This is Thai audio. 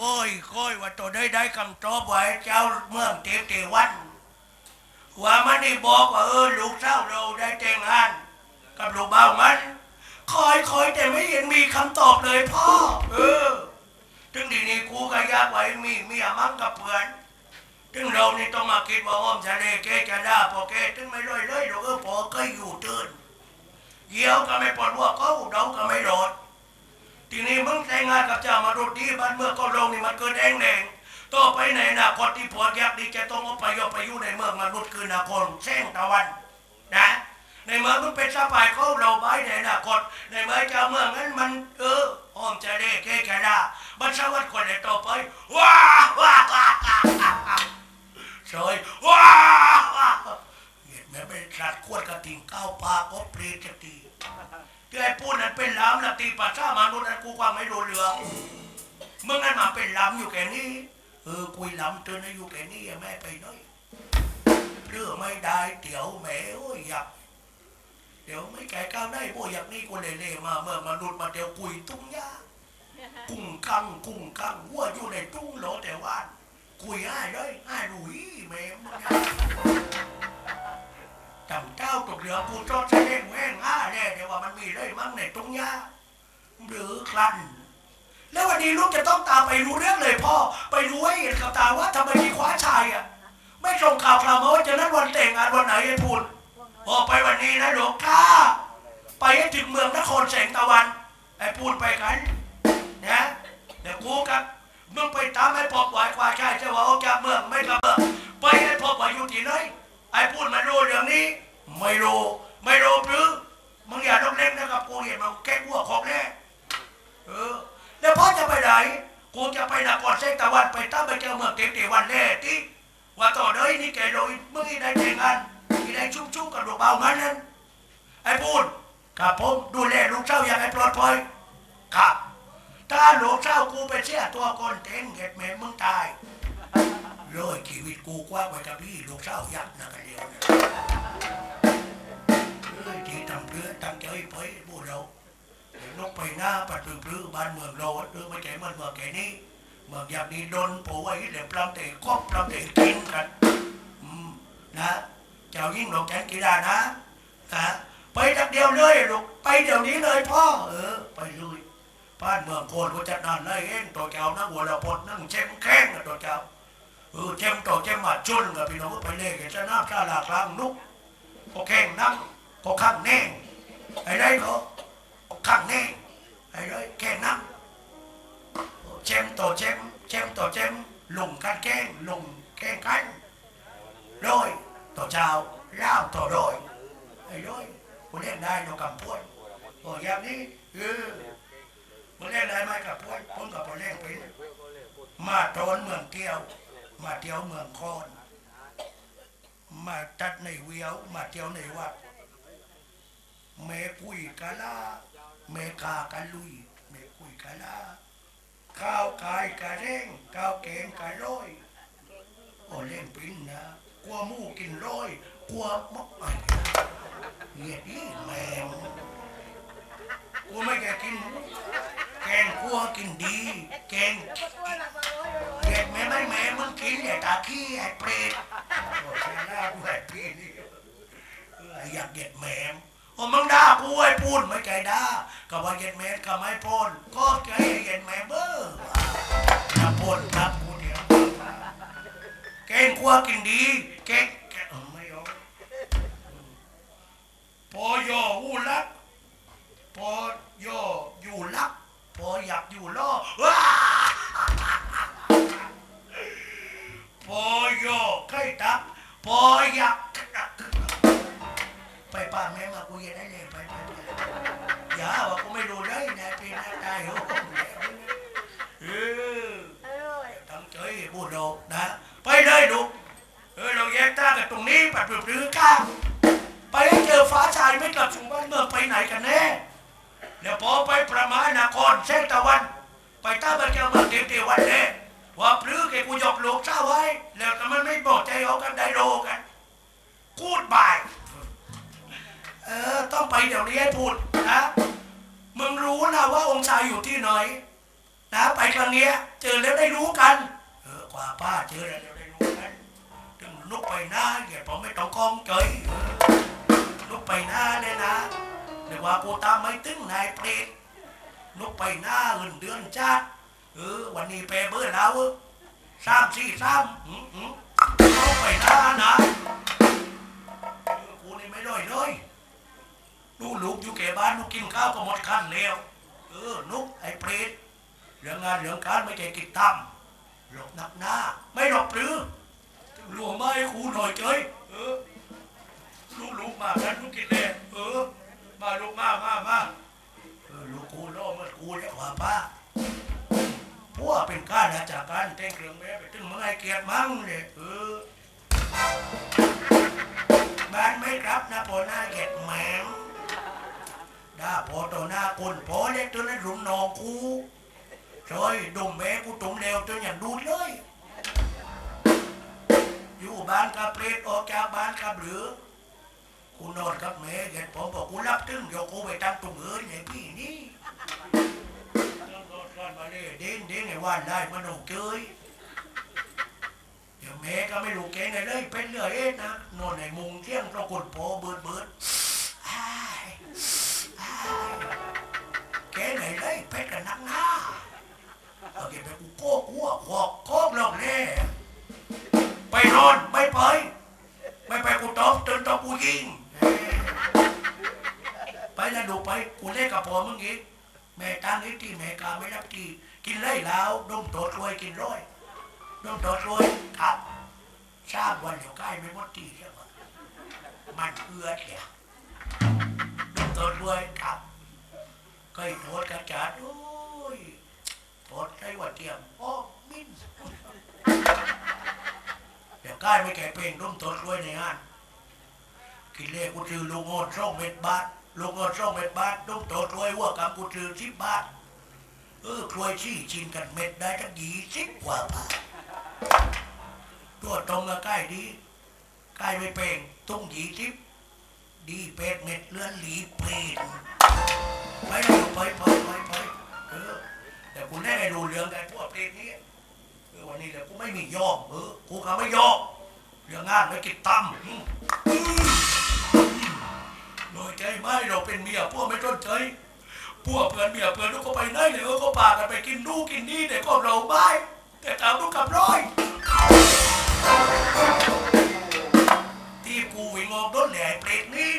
ก้อยก้อยว่าตัวได้ได้คำตอบไว้เจ้าเมืองเทพเทวันว่ามันได้บอกว่าเออลูกเจ้าเราได้แต่งงาน กับลูกเบ้ามันคอยคอยแต่ไม่เห็นมีคำตอบเลยพ่อ เออถึงทีนี้กูก็ยากไว้มีเมียมั่งกับเพื่อนถึงเรานี่ต้องมาคิดว่าอ้อมจะได้แกจะได้พอแกถึงไม่ร้อยเลยเราเออพอก็อยู่ตื่นเยี่ยวก็ไม่ปลดว่าเขาเราก็ไม่รอด ทีนี้มึงแต่งงานกับเจ้ามารุดดีบ้านเมืองก็ลงนี่มันเกิดแดงแดงต่อไปในอนาคตที่ผัวแยกดีจะต้องอาไปยกไปอยู่ในเมืองมนุษย์คือนครแสงตะวันนะในเมืองมึงเป็นสปายเขาเราไปในอนาคตในเมืองเจ้าเมืองนั้นมันเอออ้อมจะได้แก้แค่ได้บัญชาวัดคนในต่อไปว้าว้าว้าว้าสวยว้าว้าเห็นไหมเป็นสัตว์ขวดกระดิ่งก้าวปากก็เปรตจะตีที่ไอ้พูดนั้นเป็นล้ำละตีปัสสาวามนุษย์นั้นกูความไม่รู้เรื่องมึงนั้นมาเป็นล้ำอยู่แค่นี้เออคุยล้ำเธอนะอยู่แค่นี้แม่ไปหน่อยเรื่องไม่ได้เดี๋ยวแหมโอ้ยอยากเดี๋ยวไม่แก่ก้าวได้พวกอยากนี่กูเล่ๆมาเมื่อมนุษย์มาเดี๋ยวคุยตุ้งยากุ้งกังกุ้งกังวัวอยู่ในตุ้งโหลแต่ว่าคุยให้เลยให้หลุยแม่มึง จำเจ้าตกเรือกูชอบใช้แห้งแห้งห้าแน่เดี๋ยวว่ามันมีเลยมั้งในตุ้งยาหรือคลัน แล้ววันนี้ลูกจะต้องตามไปรู้เรื่องเลยพ่อ ไปรู้ให้เห็นกับตาว่าทำไมมีคว้าชายอะ ไม่ส่งข่าวคราวมาว่าจะนัดวันแต่งงานวันไหนไอ้พูนออกไปวันนี้นะหลวงข้าไปให้ถึงเมืองนครแสงตะวัน ไอ้พูนไปกันนะเดี๋ยวกูกับมึงไปตามไอ้พบไหวคว้าชายจะว่าออกจากเมืองไม่กลับเมืองไปให้พบว่าอยู่ที่ไหน ไอ้พูนมารู้เรื่องนี้ ไม่รู้ไม่รู้หรือมึงอย่าต้องเล่นนะครับกูเห็นมันแก้วัวของแน่เออ แล้วพ่อจะไปไหนกูจะไปนครเซกตะวันไปตั้งไปเจอเมืองเก็บเตวันแน่ที่ว่าต่อเลยนี่แกโดยมื่อกี้ได้แต่งงานที่ได้ชุ่มๆกับลูกเบางั้นนั้นไอ้ปูนครับผมดูแลลูกเจ้าอย่างให้ปลอดภัยครับถ้าลูกเจ้ากูไปเสียตัวคนเต็งเห็ดแม่มึงตาย เลยชีวิตกูกว้างไว้กับพี่ลูกเจ้ายักษ์นะกันเดียวนะเอ้ยที่ทำเพื่อตั้งใจไปพูดเราเห็นกไปหน้าปัดปึงปลื้บ้านเมืองโลดเออไม่ใช่มันเมืองแค่นี้เมืองอย่างนี้โดนโผไว้เดี๋ยวปลำเตะคบปลำเตะกินกันอืมนะเจ้ายิ่งหลงแกนกีฬานะนะไปทักเดียวเลยลูกไปเดี๋ยวนี้เลยพ่อเออ ไปเลยบ้านเมืองโคนก็จะนอนเลยเองตัวเจ้านั่งหัวละพดนั่งเช็มแข้งตัวเจ้า เออเช็มตัวเช็มมัดจุนกับพี่น้องก็ไปเล่กันจะน้ำชาหลากลางนุกก็แข้งนั่งก็ข้างแน่งไอ้ได้ก็ข้างนี้ไอ้เลยแค่งนั้นเชมต่อเชมเชมต่อเชมลงกันแกล้งลงแกล้งกันโรยต่อเจ้าเล่าต่อโรยไอ้โรยกูเล่นได้เรากับพวนโอ้ยามนี้เออมึงเล่นได้ไหมกับพวนผมกับพวนเล่นเป็นมาโทนเมืองเกี้ยว มาเที่ยวเมืองคอน มาตัดในเวียว มาเที่ยวในวัดเมกุยกะลาเมกากะลุยเมกุยกะลาข้าวกายกะเร่งข้าวแกงกะร้อยโอเล่นปิ้นนะกลัวมูกินร้อยกลัวมกไอ้เหี้ยดีแม่งกูไม่แกกิน หมูแกงกลัวกินดีแกงเห็ดแม่ไม่แม่มึงกินเนี่ยตาขี้ไอ้เปรตโอ้ชนะกูไอ้พี่นี่เอออยากเก็ดแหมมโอ้มึงด่ากูไอ้พูนไม่ใจด่าก็ว่าเก็ดแหมมก็ไม่พูนก็ใจเก็ดแหมมเบอร์ถ้าพูนครับกูเดี๋ยวเก่งกว่ากินดีเก่งแกเออไม่เอาพอย่อหูรักพอย่อ นะเป็นหน้าตายโอ้โหเออตั้งใจพูดเรานะ ไปเลยลูกเออเราแยกตากันตรงนี้ปัดปรือก้าวไปให้เจอฟ้าชายไม่กลับสู่บ้านเมืองไปไหนกันแน่เดี๋ยวพอไปประมาณนครเส้นตะวัน ไปตั้งไปเจอเมืองเตียวเตียววันแน่ว่าปลื้อแกกูยกลูกเจ้าไว้ แล้วทำไมไม่บอกใจเอากันได้โลกันกูดบายเออต้องไปเดี๋ยวนี้ให้พูดนะ ว่าองค์ชายอยู่ที่ไหนนะไปครั้งนี้เจอแล้วได้รู้กันเออกว่าป้าเจอแล้วได้รู้กันถึงลุกไปหน้าเหยียดผมไม่ต้องกองเจยเออลุกไปหน้าเลยนะเดี๋ยวว่ากูตามไม่ตึงนายเปรตลุกไปหน้าเงินเดือนชาเออวันนี้เปเบอร์เราสามสี่สามอืมอืมลุกไปหน้านะเออกูนี่ไม่ด้อยเลยดูลูกอยู่แก่บ้านลูกกินข้าวก็หมดคันแล้ว ออนุกไอ้เปรตเรื่องงานเรื่องการไม่ใช่กิจตั้มหลบหนักหน้า ไม่หลบหรือหลวงไม่ครูหน่อยเจ้ยเออลูกลูกมากันลูกกินเลยเออ มาลูกมามามาเออลูกกูล่เมื่อกูเรียกว่าป้าพวกเป็นข้าราชการแต่งเครื่องแบบไปถึงเมื่อไงเกียรติมั่งเลยเออบ้านไม่รับนะ พอติแหมว đã bỏ tổ na cồn bỏ lên tôi lên rụng nò cu rồi đùm bé cu trụng leo tôi nhận đút เลย อยู่บ้านกับเปรตออกจากบ้านกับเหลือกูนอนกับแม่เห็นผมบอกกูรับตึ้งเดี๋ยวกูไปตั้งตรงเอินไงพี่นี่นอนกันมาเลยเด้งเด้งไอ้ว่านได้มันโอเกยเดี๋ยวแม่ก็ไม่รู้แกไงเลยเป็นเรื่องเอ็นะนอนในมุงเที่ยงตะกดพอเบิดเบิดอ้าย แล้วดูไปกูเล่นกับพ่อมึงอีกแม่ตั้งนี้ที่แม่กาไม่รับที่กินเลยแล้วดมโตดรวยกินร้อยดมโตดรวยครับทราบวันเดียวใกล้ไม่หมดทีใช่ไหมมันเอื้อเนี่ยดมโตดรวยครับเคยโทษกระจาดโอ้ยโทษได้ว่าเตรียมโอ้มิ้นเดี๋ยวใกล้ไม่แก่เพลงร่มโทษรวยในงานกินเลขกูซื้อลูกโงดส่องเม็ดบาท ลูกโงดส่องเม็ดบาทร่มโทษรวยหัวกำกูซื้อสิบบาท เออกลวยชี้ชินกันเม็ดได้ตั้งยี่สิบกว่าบาทตัวตรงกับใกล้ดีใกล้ไม่เป่งตุ้งยี่สิบดีเป็ดเม็ดเลื่อนหลีเป็ดไปเลยไปไปไปไปเออแต่กูแน่ไม่รู้เรื่องกันพวกเพลงนี้เออวันนี้เดี๋ยวกูไม่มียอมเออกูก็ไม่ยอมเรื่องงานไม่กินตั้ม น้อยใจไม่เราเป็นเมียพวกไม่ต้นใจพวกเพื่อนเมียเพื่อนลูกก็ไปไหนเลยเออก็ปากันไปกินนู่นกินนี่แต่ก็เราไม่แต่ตามลูกกับร้อยที่กูวิ่งออกรถแหล่เปรตนี่